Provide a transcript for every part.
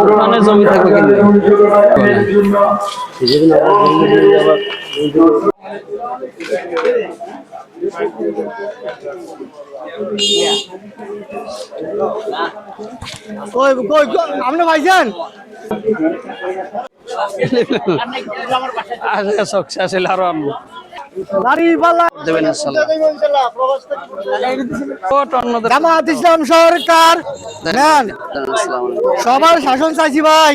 ওখানে জমি থাকবে কই, আপনি ভাইজান শখসা ছিল আরও আনব জামাত ইসলাম সরকার। সবার শাসন চাইছি ভাই।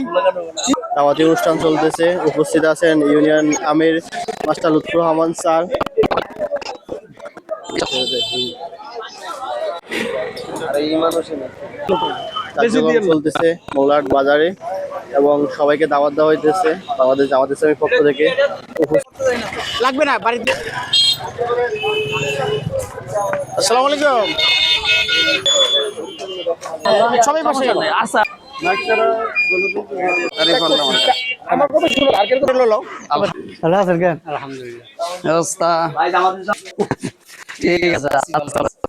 দাওয়াতি অনুষ্ঠান চলতেছে। উপস্থিত আছেন union Amir master Lutfur Rahman sir. চলতেছে। মোলাট বাজারে এবং সবাইকে দাওয়াত দেওয়া হইতেছে বাংলাদেশ জামাত ইসলামের পক্ষ থেকে। লাগবে না বাড়িতে? আসসালামু আলাইকুম। সবাই বসে আচ্ছা কেন ব্যবস্থা ঠিক আছে আচ্ছা, আচ্ছা।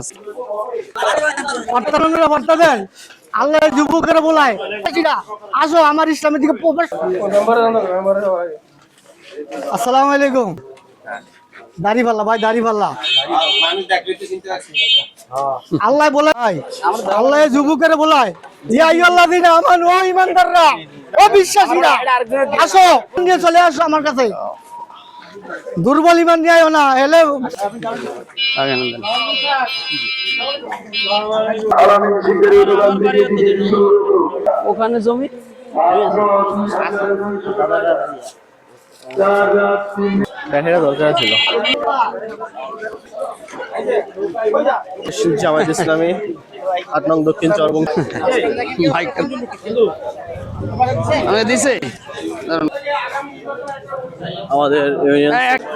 আল্লাহ যুবকেরা বলায় আসো, আমার ইসলামের দিকে প্রবেশ। আলাইকুম। দাড়ি পাল্লা ভাই, দাড়ি পাল্লা আল্লাহ বলে ভাই আল্লাহ বলায় ও আসো চলে আসো আমার কাছে। দুর্বল ইমান নিয়ে না এলে দেন। ওখানে জমি দেখাটা দরকার ছিল ইসলামী আট নং দক্ষিণ চরবং দিছে। আমাদের ইউনিয়ন এই এক-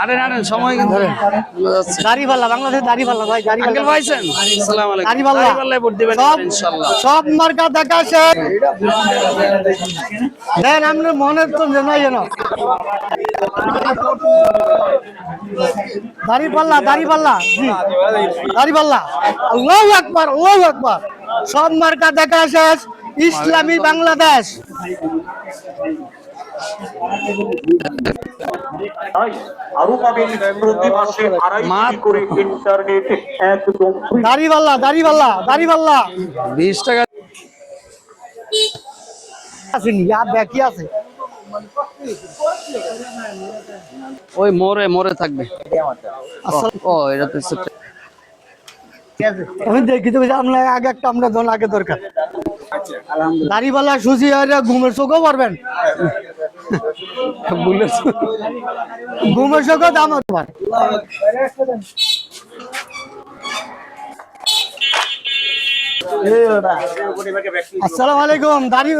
আরে না আরে সময় কিন্তু দাড়ি পাল্লা বাংলাদেশ দাড়ি পাল্লা ভাই দাড়ি আঙ্কেল ভাইছেন আসসালামু আলাইকুম। দাড়ি পাল্লা দাড়িপাল্লায় ভোট দিবেন ইনশাআল্লাহ সব মার্কা দেখা শেষ। দেন মনে তো জানাই যেন। দাড়ি পাল্লা দাড়ি পাল্লা জি। দাড়ি পাল্লা আল্লাহু আকবার আল্লাহু আকবার। সব মার্কা দেখা শেষ। ইসলামী বাংলাদেশ। আরও পাবেন প্রতি মাসে আড়াই করে ইন্টারনেট একদম free। দাড়ি পাল্লা দাড়ি পাল্লা দাড়ি পাল্লা বিশ টাকা। আসেনি আর বাকি আছে? ওই মোড়ে মোড়ে থাকবে। ও এটা তো হচ্ছে- আমি দেখি তো আমরা আগে একটা আমরা ধন আগে দরকার। দাড়িওয়ালা সুজি আর ঘুমের চোখও পারবেন। বুলেট। ঘুমের চোখও দাম হতে পারে আসসালামু আলাইকুম দাড়ি